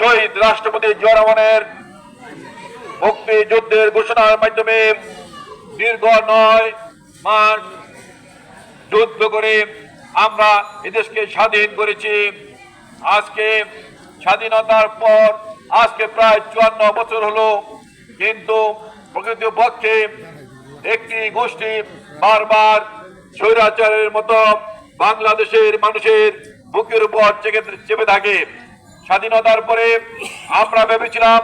শহীদ রাষ্ট্রপতি জিয়া রহমানের মুক্তিযুদ্ধের ঘোষণার মাধ্যমে দীর্ঘ নয় মাস যুদ্ধ করে আমরা এদেশকে স্বাধীন করেছি। আজকে স্বাধীনতার পর আজকে প্রায় চুয়ান্ন বছর হলো, কিন্তু প্রকৃত পক্ষে একটি গোষ্ঠী বারবার স্বৈরাচারের মতো বাংলাদেশের মানুষের বুকের উপর চেপে থাকে। স্বাধীনতার পরে আমরা ভেবেছিলাম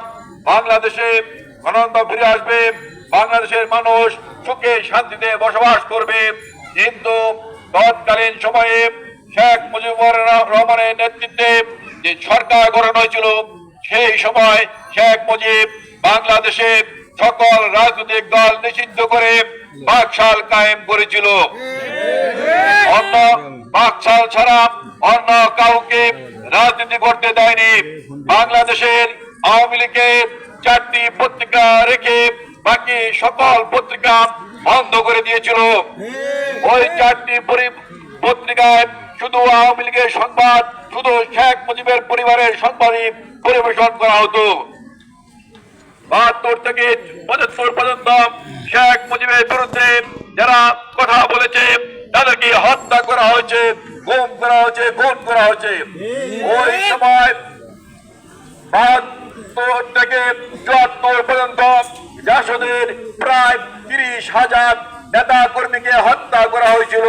বাংলাদেশে গণতন্ত্র ফিরে আসবে, বাংলাদেশের মানুষ সুখে শান্তিতে বসবাস করবে। কিন্তু তৎকালীন সময়ে শেখ মুজিবুর রহমানের নেতৃত্বে যে সরকার গঠন হয়েছিল, সেই সময় শেখ মুজিব বাংলাদেশে সকল রাজনৈতিক দল নিষিদ্ধ করে বাকশাল কায়েম করেছিল। অন্য বাকশাল ছাড়া অন্য কাউকে রাজনীতি করতে দেয়নি। বাংলাদেশের আওয়ামী লীগের চারটি পত্রিকা রেখে বাকি সকল পত্রিকা বন্ধ করে দিয়েছিল। ওই চারটি পত্রিকায় শুধু আওয়ামী লীগের সংবাদ, শুধু শেখ মুজিবের পরিবারের সংবাদই পরিবেশন করা হতো। বাহাত্তর থেকে পঁচাত্তর পর্যন্ত শেখ মুজিবের বিরুদ্ধে যারা করা হয়েছে গুম করা হয়েছে গুম করা হয়েছে। ওই সময় বাহাত্তর থেকে চুয়াত্তর পর্যন্ত জাসদের প্রায় তিরিশ হাজার নেতা কর্মীকে হত্যা করা হয়েছিল।